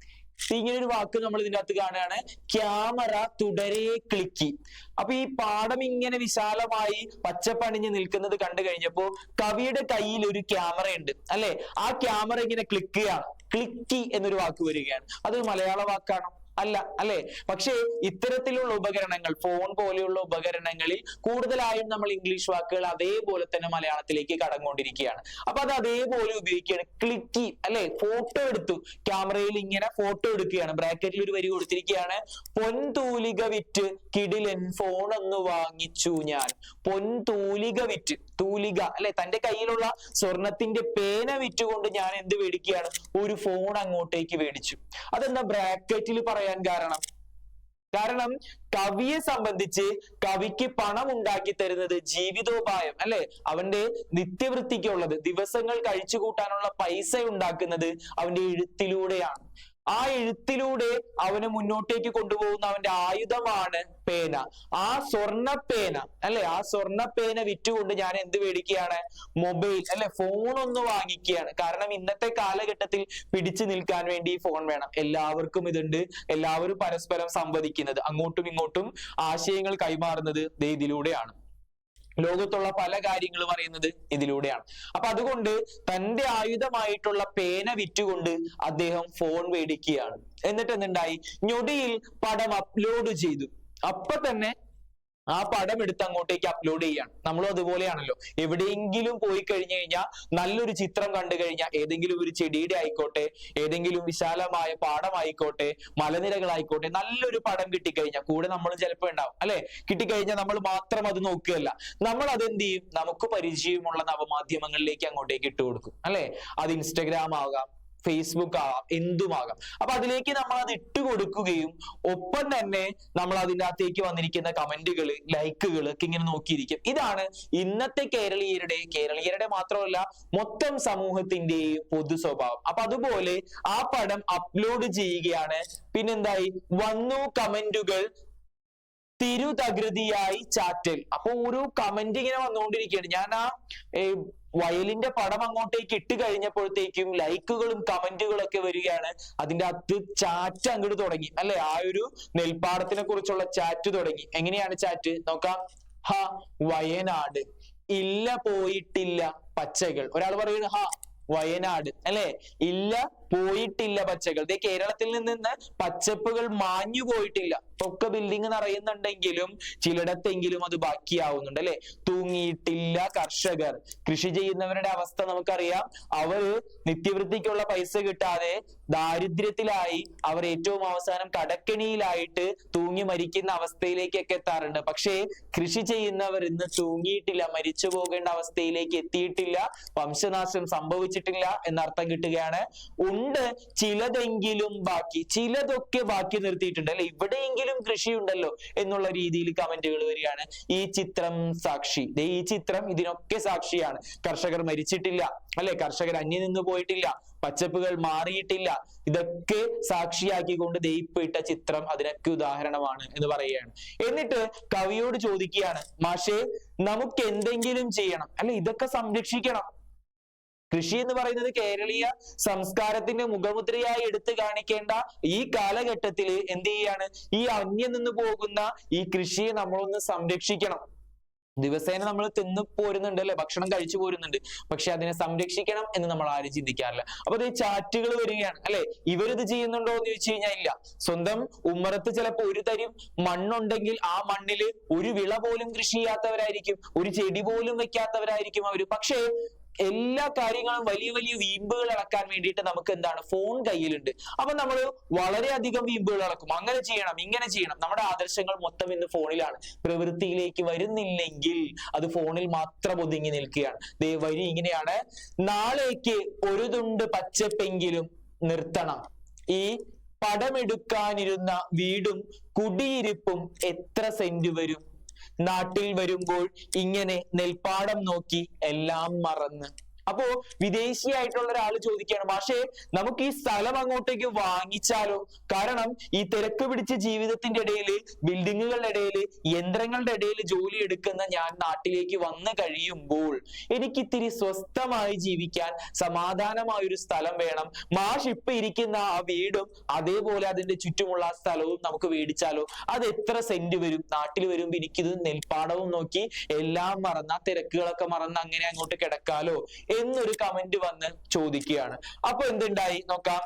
ഇങ്ങനെ ഒരു വാക്ക് നമ്മൾ ഇതിന്റെ അകത്ത് കാണുകയാണ്. ക്യാമറ തുടരെ ക്ലിക്കി അപ്പൊ ഈ പാഠം ഇങ്ങനെ വിശാലമായി പച്ചപ്പണിഞ്ഞ് നിൽക്കുന്നത് കണ്ടു കഴിഞ്ഞപ്പോ കവിയുടെ കയ്യിൽ ഒരു ക്യാമറ ഉണ്ട്. അല്ലെ? ആ ക്യാമറ ഇങ്ങനെ ക്ലിക്ക് ചെയ്യാണ് ക്ലിക്കി എന്നൊരു വാക്ക് വരികയാണ്. അത് മലയാള വാക്കാണോ? അല്ല അല്ലെ? പക്ഷേ ഇത്തരത്തിലുള്ള ഉപകരണങ്ങൾ ഫോൺ പോലെയുള്ള ഉപകരണങ്ങളിൽ കൂടുതലായും നമ്മൾ ഇംഗ്ലീഷ് വാക്കുകൾ അതേപോലെ തന്നെ മലയാളത്തിലേക്ക് കടന്നുകൊണ്ടിരിക്കുകയാണ്. അപ്പൊ അത് അതേപോലെ ഉപയോഗിക്കുകയാണ്. ക്ലിക്കി അല്ലെ? ഫോട്ടോ എടുത്തു. ക്യാമറയിൽ ഇങ്ങനെ ഫോട്ടോ എടുക്കുകയാണ്. ബ്രാക്കറ്റിൽ ഒരു വരി കൊടുത്തിരിക്കുകയാണ്. പൊൻതൂലിക വിറ്റ് കിടിലൻ ഫോൺ ഒന്ന് വാങ്ങിച്ചു ഞാൻ. പൊൻതൂലിക വിറ്റ് തൂലിക അല്ലെ? തന്റെ കയ്യിലുള്ള സ്വർണത്തിന്റെ പേന വിറ്റുകൊണ്ട് ഞാൻ എന്ത് മേടിക്കുകയാണ്? ഒരു ഫോൺ അങ്ങോട്ടേക്ക് മേടിച്ചു. അതെന്താ? ബ്രാക്കറ്റിൽ പറയാൻ കാരണം? കാരണം കവിയെ സംബന്ധിച്ച് കവിക്ക് പണം ഉണ്ടാക്കി തരുന്നത് ജീവിതോപായം അല്ലെ? അവന്റെ നിത്യവൃത്തിക്കുള്ളത് ദിവസങ്ങൾ കഴിച്ചു കൂട്ടാനുള്ള പൈസ ഉണ്ടാക്കുന്നത് അവന്റെ എഴുത്തിലൂടെയാണ്. ആ എഴുത്തിലൂടെ അവനെ മുന്നോട്ടേക്ക് കൊണ്ടുപോകുന്ന അവന്റെ ആയുധമാണ് പേന. ആ സ്വർണ പേന അല്ലെ? ആ സ്വർണ പേന വിറ്റുകൊണ്ട് ഞാൻ എന്ത് മേടിക്കുകയാണ്? മൊബൈൽ അല്ലെ? ഫോൺ ഒന്ന് വാങ്ങിക്കുകയാണ്. കാരണം ഇന്നത്തെ കാലഘട്ടത്തിൽ പിടിച്ചു നിൽക്കാൻ വേണ്ടി ഫോൺ വേണം. എല്ലാവർക്കും ഇതുണ്ട്. എല്ലാവരും പരസ്പരം സംവദിക്കുന്നത്. അങ്ങോട്ടും ഇങ്ങോട്ടും ആശയങ്ങൾ കൈമാറുന്നത് ഇതിലൂടെയാണ്. ലോകത്തുള്ള പല കാര്യങ്ങളും അറിയുന്നത് ഇതിലൂടെയാണ്. അപ്പൊ അതുകൊണ്ട് തന്റെ ആയുധമായിട്ടുള്ള പേന വിറ്റുകൊണ്ട് അദ്ദേഹം ഫോൺ മേടിക്കുകയാണ്. എന്നിട്ട് എന്തുണ്ടായി? ഞൊടിയിൽ പടം അപ്ലോഡ് ചെയ്തു. അപ്പൊ തന്നെ ആ പടം എടുത്ത് അങ്ങോട്ടേക്ക് അപ്ലോഡ് ചെയ്യാണ്. നമ്മളും അതുപോലെയാണല്ലോ. എവിടെയെങ്കിലും പോയി കഴിഞ്ഞു കഴിഞ്ഞാൽ നല്ലൊരു ചിത്രം കണ്ടു കഴിഞ്ഞാൽ ഏതെങ്കിലും ഒരു ചെടിയുടെ ആയിക്കോട്ടെ ഏതെങ്കിലും വിശാലമായ പാടമായിക്കോട്ടെ മലനിരകളായിക്കോട്ടെ നല്ലൊരു പടം കിട്ടിക്കഴിഞ്ഞാൽ കൂടെ നമ്മൾ ചിലപ്പോൾ ഉണ്ടാവും. അല്ലെ? കിട്ടിക്കഴിഞ്ഞാൽ നമ്മൾ മാത്രം അത് നോക്കുകയല്ല. നമ്മൾ അതെന്ത് ചെയ്യും? നമുക്ക് പരിചയമുള്ള നവമാധ്യമങ്ങളിലേക്ക് അങ്ങോട്ടേക്ക് ഇട്ട് കൊടുക്കും അല്ലെ? അത് ഇൻസ്റ്റഗ്രാം ആകാം ഫേസ്ബുക്ക് ആവാം എന്തുമാകാം. അപ്പൊ അതിലേക്ക് നമ്മൾ അത് ഇട്ട് കൊടുക്കുകയും ഒപ്പം തന്നെ നമ്മൾ അതിന്റെ അകത്തേക്ക് വന്നിരിക്കുന്ന കമന്റുകൾ ലൈക്കുകൾ ഒക്കെ ഇങ്ങനെ നോക്കിയിരിക്കും. ഇതാണ് ഇന്നത്തെ കേരളീയരുടെ കേരളീയരുടെ മാത്രമല്ല മൊത്തം സമൂഹത്തിന്റെയും പൊതു സ്വഭാവം. അപ്പൊ അതുപോലെ ആ പടം അപ്ലോഡ് ചെയ്യുകയാണ്. പിന്നെന്തായി? വന്നു കമന്റുകൾ തിരുതകൃതിയായി ചാറ്റൽ. അപ്പൊ ഒരു കമന്റ് ഇങ്ങനെ വന്നുകൊണ്ടിരിക്കുകയാണ്. ഞാൻ ആ വയലിന്റെ പടം അങ്ങോട്ടേക്ക് ഇട്ട് കഴിഞ്ഞപ്പോഴത്തേക്കും ലൈക്കുകളും കമന്റുകളും ഒക്കെ വരികയാണ്. അതിന്റെ അകത്ത് ചാറ്റ് അങ്ങോട്ട് തുടങ്ങി. അല്ലെ? ആ ഒരു നെൽപ്പാടത്തിനെ കുറിച്ചുള്ള ചാറ്റ് തുടങ്ങി. എങ്ങനെയാണ് ചാറ്റ് നോക്കാം. ഹ വയനാട്. ഇല്ല പോയിട്ടില്ല പച്ചകൾ. ഒരാൾ പറയുന്നു ഹ വയനാട്. അല്ലെ? ഇല്ല പോയിട്ടില്ല പച്ചകൾ. ദേ കേരളത്തിൽ നിന്ന് പച്ചപ്പുകൾ മാഞ്ഞു പോയിട്ടില്ല. ഒക്കെ ബിൽഡിംഗ് നിറയുന്നുണ്ടെങ്കിലും ചിലയിടത്തെങ്കിലും അത് ബാക്കിയാവുന്നുണ്ട് അല്ലെ? തൂങ്ങിയിട്ടില്ല കർഷകർ. കൃഷി ചെയ്യുന്നവരുടെ അവസ്ഥ നമുക്കറിയാം. അവർ നിത്യവൃത്തിക്കുള്ള പൈസ കിട്ടാതെ ദാരിദ്ര്യത്തിലായി അവർ ഏറ്റവും അവസാനം കടക്കെണിയിലായിട്ട് തൂങ്ങി മരിക്കുന്ന അവസ്ഥയിലേക്കൊക്കെ എത്താറുണ്ട്. പക്ഷേ കൃഷി ചെയ്യുന്നവർ ഇന്ന് തൂങ്ങിയിട്ടില്ല മരിച്ചു പോകേണ്ട അവസ്ഥയിലേക്ക് എത്തിയിട്ടില്ല. വംശനാശം സംഭവിച്ചിട്ടില്ല എന്നർത്ഥം കിട്ടുകയാണ്. ചിലതെങ്കിലും ബാക്കി. ചിലതൊക്കെ ബാക്കി നിർത്തിയിട്ടുണ്ട്. അല്ലെ? ഇവിടെയെങ്കിലും കൃഷി ഉണ്ടല്ലോ എന്നുള്ള രീതിയിൽ കമന്റുകൾ വരികയാണ്. ഈ ചിത്രം സാക്ഷി. ഈ ചിത്രം ഇതിനൊക്കെ സാക്ഷിയാണ്. കർഷകർ മരിച്ചിട്ടില്ല. അല്ലെ? കർഷകർ അന്യം നിന്ന് പോയിട്ടില്ല. പച്ചപ്പുകൾ മാറിയിട്ടില്ല. ഇതൊക്കെ സാക്ഷിയാക്കിക്കൊണ്ട് ദയിപ്പിട്ട ചിത്രം അതിനൊക്കെ ഉദാഹരണമാണ് എന്ന് പറയുകയാണ്. എന്നിട്ട് കവിയോട് ചോദിക്കുകയാണ് മാഷേ നമുക്ക് എന്തെങ്കിലും ചെയ്യണം. അല്ലെ? ഇതൊക്കെ സംരക്ഷിക്കണം. കൃഷി എന്ന് പറയുന്നത് കേരളീയ സംസ്കാരത്തിന്റെ മുഖമുദ്രയായി എടുത്തു കാണിക്കേണ്ട ഈ കാലഘട്ടത്തിൽ എന്ത് ചെയ്യാണ്? ഈ അന്യം നിന്ന് പോകുന്ന ഈ കൃഷിയെ നമ്മളൊന്ന് സംരക്ഷിക്കണം. ദിവസേന നമ്മൾ തിന്നു പോരുന്നുണ്ട് അല്ലെ? ഭക്ഷണം കഴിച്ചു പോരുന്നുണ്ട്. പക്ഷെ അതിനെ സംരക്ഷിക്കണം എന്ന് നമ്മൾ ആരും ചിന്തിക്കാറില്ല. അപ്പൊ ഈ ചാറ്റുകൾ വരികയാണ് അല്ലെ? ഇവരിത് ചെയ്യുന്നുണ്ടോ എന്ന് ചോദിച്ചു കഴിഞ്ഞാൽ ഇല്ല. സ്വന്തം ഉമ്മറത്ത് ചിലപ്പോ ഒരു തരി മണ്ണുണ്ടെങ്കിൽ ആ മണ്ണിൽ ഒരു വിള പോലും കൃഷി ചെയ്യാത്തവരായിരിക്കും. ഒരു ചെടി പോലും വെക്കാത്തവരായിരിക്കും അവർ. പക്ഷേ എല്ലാ കാര്യങ്ങളും വലിയ വലിയ വീമ്പുകൾ അളക്കാൻ വേണ്ടിയിട്ട് നമുക്ക് എന്താണ്? ഫോൺ കയ്യിലുണ്ട്. അപ്പൊ നമ്മൾ വളരെയധികം വീമ്പുകൾ അളക്കും. അങ്ങനെ ചെയ്യണം ഇങ്ങനെ ചെയ്യണം. നമ്മുടെ ആദർശങ്ങൾ മൊത്തം ഇന്ന് ഫോണിലാണ് പ്രവൃത്തിയിലേക്ക് വരുന്നില്ലെങ്കിൽ അത് ഫോണിൽ മാത്രം ഒതുങ്ങി നിൽക്കുകയാണ്. ദേ വരി ഇങ്ങനെയാണ്. നാളേക്ക് ഒരു തുണ്ട് പച്ചപ്പെങ്കിലും നിർത്തണം. ഈ പടമെടുക്കാനിരുന്ന വീടും കുടിയിരിപ്പും എത്ര സെന്റ് വരും? നാട്ടിൽ വരുമ്പോൾ ഇങ്ങനെ നെൽപ്പാടം നോക്കി എല്ലാം മറന്ന്. അപ്പോ വിദേശിയായിട്ടുള്ള ഒരാൾ ചോദിക്കുകയാണ് പക്ഷേ നമുക്ക് ഈ സ്ഥലം അങ്ങോട്ടേക്ക് വാങ്ങിച്ചാലോ? കാരണം ഈ തിരക്ക് പിടിച്ച ജീവിതത്തിന്റെ ഇടയിൽ ബിൽഡിങ്ങുകളുടെ ഇടയിൽ യന്ത്രങ്ങളുടെ ഇടയിൽ ജോലി എടുക്കുന്ന ഞാൻ നാട്ടിലേക്ക് വന്നു കഴിയുമ്പോൾ എനിക്ക് ഇത്തിരി സ്വസ്ഥമായി ജീവിക്കാൻ സമാധാനമായ ഒരു സ്ഥലം വേണം. മാഷ് ഇപ്പൊ ഇരിക്കുന്ന ആ വീടും അതേപോലെ അതിന്റെ ചുറ്റുമുള്ള ആ സ്ഥലവും നമുക്ക് മേടിച്ചാലോ? അത് എത്ര സെന്റ് വരും? നാട്ടിൽ വരുമ്പോ എനിക്കിത് നെൽപ്പാടവും നോക്കി എല്ലാം മറന്ന് തിരക്കുകളൊക്കെ മറന്ന് അങ്ങനെ അങ്ങോട്ട് കിടക്കാലോ? എന്നൊരു കമന്റ് വന്ന് ചോദിക്കുകയാണ്. അപ്പൊ എന്തുണ്ടായി? നോക്കാം.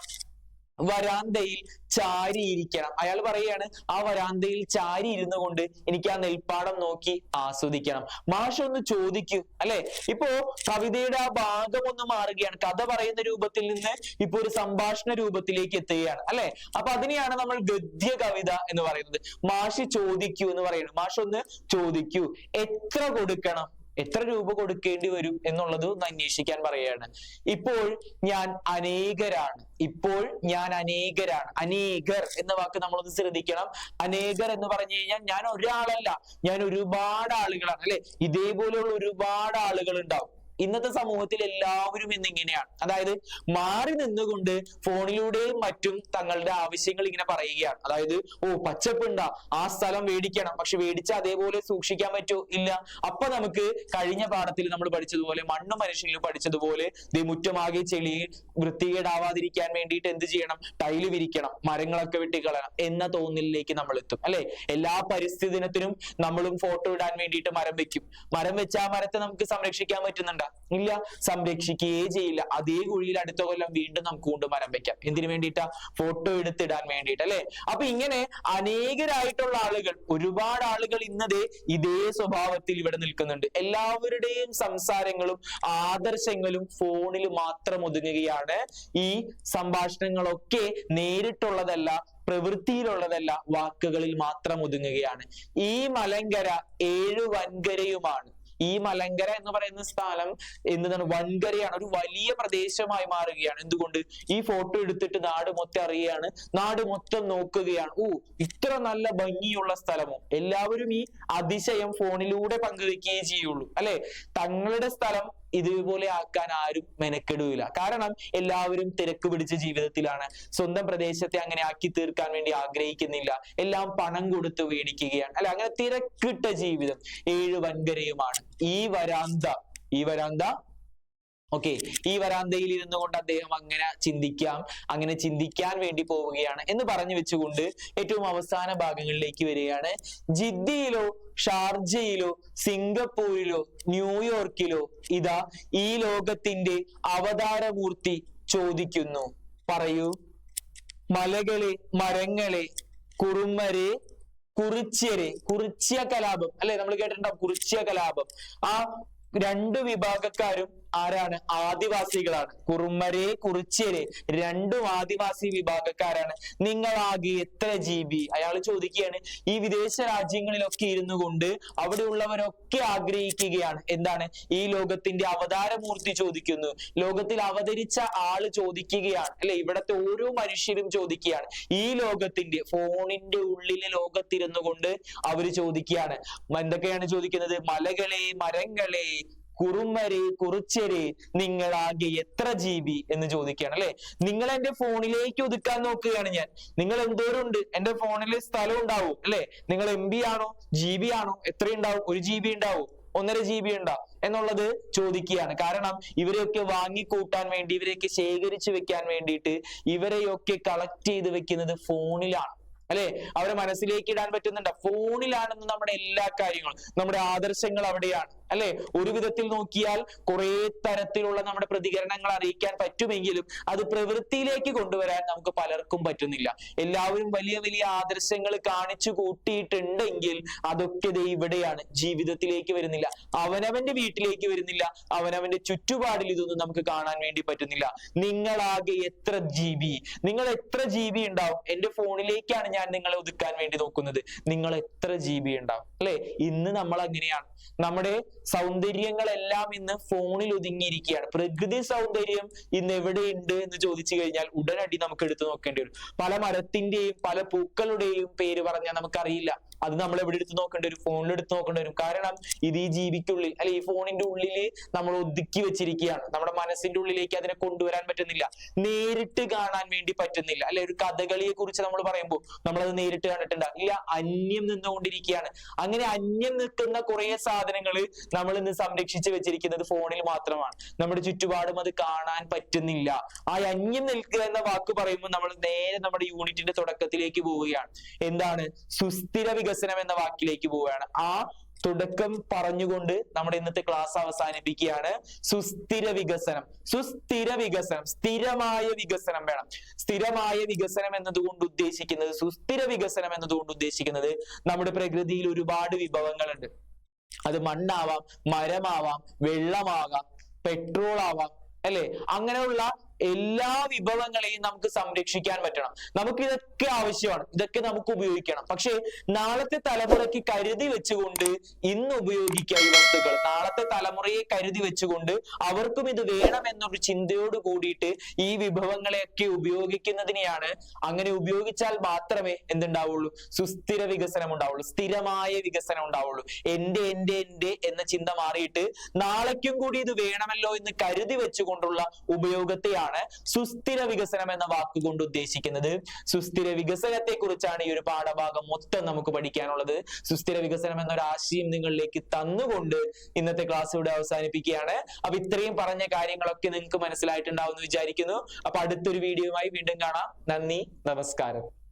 വരാന്തയിൽ ചാരിയിരിക്കണം. അയാൾ പറയുകയാണ് ആ വരാന്തയിൽ ചാരി ഇരുന്നു കൊണ്ട് എനിക്ക് ആ നെൽപ്പാടം നോക്കി ആസ്വദിക്കണം. മാഷ ഒന്ന് ചോദിക്കൂ അല്ലെ? ഇപ്പോ കവിതയുടെ ആ ഭാഗം ഒന്ന് മാറുകയാണ്. കഥ പറയുന്ന രൂപത്തിൽ നിന്ന് ഇപ്പൊ ഒരു സംഭാഷണ രൂപത്തിലേക്ക് എത്തുകയാണ് അല്ലെ? അപ്പൊ അതിനെയാണ് നമ്മൾ ഗദ്യ കവിത എന്ന് പറയുന്നത്. മാഷ് ചോദിക്കൂ എന്ന് പറയുന്നത്. മാഷ ഒന്ന് ചോദിക്കൂ എത്ര കൊടുക്കണം? എത്ര രൂപ കൊടുക്കേണ്ടി വരും എന്നുള്ളത് ഒന്ന് അന്വേഷിക്കാൻ പറയാണ് ഇപ്പോൾ ഞാൻ അനേകരാണ്. ഇപ്പോൾ ഞാൻ അനേകരാണ്. അനേകർ എന്ന വാക്ക് നമ്മളൊന്ന് ശ്രദ്ധിക്കണം. അനേകർ എന്ന് പറഞ്ഞു കഴിഞ്ഞാൽ ഞാൻ ഒരാളല്ല. ഞാൻ ഒരുപാട് ആളുകളാണ്. അല്ലെ? ഇതേപോലെയുള്ള ഒരുപാട് ആളുകൾ ഉണ്ടാവും ഇന്നത്തെ സമൂഹത്തിൽ എല്ലാവരും ഇന്നിങ്ങനെയാണ് അതായത് മാറി നിന്നുകൊണ്ട് ഫോണിലൂടെയും മറ്റും തങ്ങളുടെ ആവശ്യങ്ങൾ ഇങ്ങനെ പറയുകയാണ്. അതായത് ഓ പച്ചപ്പുണ്ടാ? ആ സ്ഥലം മേടിക്കണം പക്ഷെ മേടിച്ച അതേപോലെ സൂക്ഷിക്കാൻ പറ്റോ? ഇല്ല. അപ്പൊ നമുക്ക് കഴിഞ്ഞ പാഠത്തിൽ നമ്മൾ പഠിച്ചതുപോലെ മണ്ണ് മനുഷ്യനിൽ പഠിച്ചതുപോലെ മുറ്റമാകെ ചെളി വൃത്തികേടാവാതിരിക്കാൻ വേണ്ടിയിട്ട് എന്ത് ചെയ്യണം? ടൈൽ വിരിക്കണം. മരങ്ങളൊക്കെ വെട്ടിക്കളയണം എന്ന തോന്നലിലേക്ക് നമ്മൾ എത്തും. അല്ലെ? എല്ലാ പരിസ്ഥിതി ദിനത്തിനും നമ്മളും ഫോട്ടോ ഇടാൻ വേണ്ടിയിട്ട് മരം വെക്കും. മരം വെച്ച ആ മരത്തെ നമുക്ക് സംരക്ഷിക്കാൻ പറ്റുന്നുണ്ടോ? ഇല്ല സംരക്ഷിക്കുകയേ ചെയ്യില്ല. അതേ കുഴിയിൽ അടുത്ത കൊല്ലം വീണ്ടും നമുക്ക് കൊണ്ട് മരം വെക്കാം. എന്തിനു വേണ്ടിയിട്ടാ? ഫോട്ടോ എടുത്തിടാൻ വേണ്ടിയിട്ട് അല്ലെ? അപ്പൊ ഇങ്ങനെ അനേകരായിട്ടുള്ള ആളുകൾ ഒരുപാട് ആളുകൾ ഇന്നതേ ഇതേ സ്വഭാവത്തിൽ ഇവിടെ നിൽക്കുന്നുണ്ട്. എല്ലാവരുടെയും സംസാരങ്ങളും ആദർശങ്ങളും ഫോണിൽ മാത്രം ഒതുങ്ങുകയാണ്. ഈ സംഭാഷണങ്ങളൊക്കെ നേരിട്ടുള്ളതല്ല പ്രവൃത്തിയിലുള്ളതല്ല വാക്കുകളിൽ മാത്രം ഒതുങ്ങുകയാണ്. ഈ മലങ്കര ഏഴു വൻകരയുമാണ്. ഈ മലങ്കര എന്ന് പറയുന്ന സ്ഥലം എന്താണ് വൻകരയാണ് ഒരു വലിയ പ്രദേശമായി മാറുകയാണ്. എന്തുകൊണ്ട്? ഈ ഫോട്ടോ എടുത്തിട്ട് നാട് മൊത്തം അറിയുകയാണ് നാട് മൊത്തം നോക്കുകയാണ്. ഓ ഇത്ര നല്ല ഭംഗിയുള്ള സ്ഥലമോ? എല്ലാവരും ഈ അതിശയം ഫോണിലൂടെ പങ്കുവെക്കുകയേ ചെയ്യുള്ളൂ അല്ലെ? തങ്ങളുടെ സ്ഥലം ഇതുപോലെ ആക്കാൻ ആരും മെനക്കെടൂല. കാരണം എല്ലാവരും തിരക്ക് പിടിച്ച ജീവിതത്തിലാണ്. സ്വന്തം പ്രദേശത്തെ അങ്ങനെ ആക്കി തീർക്കാൻ വേണ്ടി ആഗ്രഹിക്കുന്നില്ല. എല്ലാം പണം കൊടുത്ത് മേടിക്കുകയാണ്. അല്ല അങ്ങനെ തിരക്കിട്ട ജീവിതം ഏഴ് വൻകരയുമാണ്. ഈ വരാന്ത ഈ വരാന്ത ഓക്കെ ഈ വരാന്തയിൽ ഇരുന്നു കൊണ്ട് അദ്ദേഹം അങ്ങനെ ചിന്തിക്കാം അങ്ങനെ ചിന്തിക്കാൻ വേണ്ടി പോവുകയാണ് എന്ന് പറഞ്ഞു വെച്ചുകൊണ്ട് ഏറ്റവും അവസാന ഭാഗങ്ങളിലേക്ക് വരികയാണ്. ജിദ്ദിയിലോ ഷാർജയിലോ സിംഗപ്പൂരിലോ ന്യൂയോർക്കിലോ ഇതാ ഈ ലോകത്തിന്റെ അവതാരമൂർത്തി ചോദിക്കുന്നു. പറയൂ. മലകളെ മരങ്ങളെ കുറുമരെ കുറിച്യരെ കുറിച്യ കലാപം അല്ലെ? നമ്മൾ കേട്ടിട്ടുണ്ടാവും കുറിച്യ കലാപം ആ രണ്ട് വിഭാഗക്കാരും ആരാണ്? ആദിവാസികളാണ്. കുറുമരെ കുറിച്യരെ രണ്ടും ആദിവാസി വിഭാഗക്കാരാണ്. നിങ്ങൾ ആകെ എത്ര ജി ബി അയാൾ ചോദിക്കുകയാണ് ഈ വിദേശ രാജ്യങ്ങളിലൊക്കെ ഇരുന്നു കൊണ്ട് അവിടെ ഉള്ളവരൊക്കെ ആഗ്രഹിക്കുകയാണ്. എന്താണ്? ഈ ലോകത്തിന്റെ അവതാരമൂർത്തി ചോദിക്കുന്നു. ലോകത്തിൽ അവതരിച്ച ആൾ ചോദിക്കുകയാണ്. അല്ലെ? ഇവിടത്തെ ഓരോ മനുഷ്യരും ചോദിക്കുകയാണ്. ഈ ലോകത്തിന്റെ ഫോണിന്റെ ഉള്ളിലെ ലോകത്തിരുന്നു കൊണ്ട് അവർ ചോദിക്കുകയാണ്. എന്തൊക്കെയാണ് ചോദിക്കുന്നത്? മലകളെ മരങ്ങളെ കുറുമരെ കുറിച്ചരെ നിങ്ങളാകെ എത്ര ജി ബി എന്ന് ചോദിക്കുകയാണ് അല്ലെ? നിങ്ങൾ എന്റെ ഫോണിലേക്ക് ഒതുക്കാൻ നോക്കുകയാണ് ഞാൻ. നിങ്ങൾ എന്തോരം ഉണ്ട് എന്റെ ഫോണിൽ സ്ഥലം ഉണ്ടാവും അല്ലെ? നിങ്ങൾ എം ബി ആണോ? ജി ബി ആണോ? എത്ര ഉണ്ടാവും ഒരു ജി ബി ഉണ്ടാവും. ഒന്നര ജി ബി ഉണ്ടോ? എന്നുള്ളത് ചോദിക്കുകയാണ്. കാരണം ഇവരെയൊക്കെ വാങ്ങിക്കൂട്ടാൻ വേണ്ടി ഇവരെയൊക്കെ ശേഖരിച്ചു വെക്കാൻ വേണ്ടിയിട്ട് ഇവരെയൊക്കെ കളക്ട് ചെയ്ത് വെക്കുന്നത് ഫോണിലാണ്. അല്ലെ? അവരെ മനസ്സിലേക്ക് ഇടാൻ പറ്റുന്നുണ്ട്. ഫോണിലാണെന്ന് നമ്മുടെ എല്ലാ കാര്യങ്ങളും. നമ്മുടെ ആദർശങ്ങൾ അവിടെയാണ്. അല്ലെ? ഒരു വിധത്തിൽ നോക്കിയാൽ കുറെ തരത്തിലുള്ള നമ്മുടെ പ്രതികരണങ്ങൾ അറിയിക്കാൻ പറ്റുമെങ്കിലും അത് പ്രവൃത്തിയിലേക്ക് കൊണ്ടുവരാൻ നമുക്ക് പലർക്കും പറ്റുന്നില്ല. എല്ലാവരും വലിയ വലിയ ആദർശങ്ങൾ കാണിച്ചു കൂട്ടിയിട്ടുണ്ടെങ്കിൽ അതൊക്കെ ദേ ഇവിടെയാണ്. ജീവിതത്തിലേക്ക് വരുന്നില്ല. അവനവന്റെ വീട്ടിലേക്ക് വരുന്നില്ല. അവനവന്റെ ചുറ്റുപാടിൽ ഇതൊന്നും നമുക്ക് കാണാൻ വേണ്ടി പറ്റുന്നില്ല. നിങ്ങളാകെ എത്ര ജി ബി നിങ്ങൾ എത്ര ജി ബി ഉണ്ടാവും? എന്റെ ഫോണിലേക്കാണ് ഞാൻ നിങ്ങളെ ഒതുക്കാൻ വേണ്ടി നോക്കുന്നത്. നിങ്ങൾ എത്ര ജി ബി ഉണ്ടാവും? അല്ലെ? ഇന്ന് നമ്മൾ അങ്ങനെയാണ്. നമ്മുടെ സൗന്ദര്യങ്ങളെല്ലാം ഇന്ന് ഫോണിൽ ഒതുങ്ങിയിരിക്കുകയാണ്. പ്രകൃതി സൗന്ദര്യം ഇന്ന് എവിടെയുണ്ട് എന്ന് ചോദിച്ചു കഴിഞ്ഞാൽ ഉടനടി നമുക്ക് എടുത്തു നോക്കേണ്ടി വരും. പല മരത്തിന്റെയും പല പൂക്കളുടെയും പേര് പറഞ്ഞാൽ നമുക്കറിയില്ല. അത് നമ്മൾ എവിടെ എടുത്ത് നോക്കേണ്ടി വരും? ഫോണിൽ എടുത്ത് നോക്കേണ്ടി വരും. കാരണം ഇത് ഈ ജീവിക്കുള്ളിൽ അല്ലെ ഈ ഫോണിന്റെ ഉള്ളിൽ നമ്മൾ ഒതുക്കി വെച്ചിരിക്കുകയാണ്. നമ്മുടെ മനസ്സിന്റെ ഉള്ളിലേക്ക് അതിനെ കൊണ്ടുവരാൻ പറ്റുന്നില്ല. നേരിട്ട് കാണാൻ വേണ്ടി പറ്റുന്നില്ല. അല്ലെ ഒരു കഥകളിയെ കുറിച്ച് നമ്മൾ പറയുമ്പോൾ നമ്മളത് നേരിട്ട് കണ്ടിട്ടുണ്ടാവും ഇല്ല അന്യം നിന്നുകൊണ്ടിരിക്കുകയാണ്. അങ്ങനെ അന്യം നിൽക്കുന്ന കുറെ സാധനങ്ങൾ നമ്മൾ ഇന്ന് സംരക്ഷിച്ച് വെച്ചിരിക്കുന്നത് ഫോണിൽ മാത്രമാണ്. നമ്മുടെ ചുറ്റുപാടും അത് കാണാൻ പറ്റുന്നില്ല. ആ അന്യം നിൽക്കുക എന്ന വാക്ക് പറയുമ്പോൾ നമ്മൾ നേരെ നമ്മുടെ യൂണിറ്റിന്റെ തുടക്കത്തിലേക്ക് പോവുകയാണ്. എന്താണ്? സുസ്ഥിര വികസനം. എന്ന വാക്കിലേക്ക് പോവുകയാണ്. ആ തുടക്കം പറഞ്ഞുകൊണ്ട് നമ്മുടെ ഇന്നത്തെ ക്ലാസ് അവസാനിപ്പിക്കുകയാണ്. സുസ്ഥിര വികസനം. സുസ്ഥിര വികസനം. സ്ഥിരമായ വികസനം വേണം. സ്ഥിരമായ വികസനം എന്നതുകൊണ്ട് ഉദ്ദേശിക്കുന്നത് സുസ്ഥിര വികസനം എന്നതുകൊണ്ട് ഉദ്ദേശിക്കുന്നത് നമ്മുടെ പ്രകൃതിയിൽ ഒരുപാട് വിഭവങ്ങളുണ്ട്. അത് മണ്ണാവാം മരമാവാം വെള്ളമാവാം പെട്രോൾ ആവാം അല്ലെ? അങ്ങനെയുള്ള എല്ലാ വിഭവങ്ങളെയും നമുക്ക് സംരക്ഷിക്കാൻ പറ്റണം. നമുക്ക് ഇതൊക്കെ ആവശ്യമാണ്. ഇതൊക്കെ നമുക്ക് ഉപയോഗിക്കണം. പക്ഷേ നാളത്തെ തലമുറയ്ക്ക് കരുതി വെച്ചുകൊണ്ട് ഇന്ന് ഉപയോഗിക്കുക ഈ വസ്തുക്കൾ. നാളത്തെ തലമുറയെ കരുതി വെച്ചുകൊണ്ട് അവർക്കും ഇത് വേണം എന്നൊരു ചിന്തയോട് കൂടിയിട്ട് ഈ വിഭവങ്ങളെയൊക്കെ ഉപയോഗിക്കുന്നതിനെയാണ് അങ്ങനെ ഉപയോഗിച്ചാൽ മാത്രമേ എന്തുണ്ടാവുള്ളൂ? സുസ്ഥിര വികസനം ഉണ്ടാവുള്ളൂ. സ്ഥിരമായ വികസനം ഉണ്ടാവുള്ളൂ. എന്റെ എന്റെ എന്റെ എന്ന ചിന്ത മാറിയിട്ട് നാളേക്കും കൂടി ഇത് വേണമല്ലോ എന്ന് കരുതി വെച്ചുകൊണ്ടുള്ള ഉപയോഗത്തെയാണ് സുസ്ഥിര വികസനം എന്ന വാക്കുകൊണ്ട് ഉദ്ദേശിക്കുന്നത്. സുസ്ഥിര വികസനത്തെ കുറിച്ചാണ് ഈ ഒരു പാഠഭാഗം മൊത്തം നമുക്ക് പഠിക്കാനുള്ളത്. സുസ്ഥിര വികസനം എന്നൊരു ആശയം നിങ്ങളിലേക്ക് തന്നുകൊണ്ട് ഇന്നത്തെ ക്ലാസ് ഇവിടെ അവസാനിപ്പിക്കുകയാണ്. അപ്പൊ ഇത്രയും പറഞ്ഞ കാര്യങ്ങളൊക്കെ നിങ്ങൾക്ക് മനസ്സിലായിട്ടുണ്ടാവും എന്ന് വിചാരിക്കുന്നു. അപ്പൊ അടുത്തൊരു വീഡിയോയുമായി വീണ്ടും കാണാം. നന്ദി നമസ്കാരം.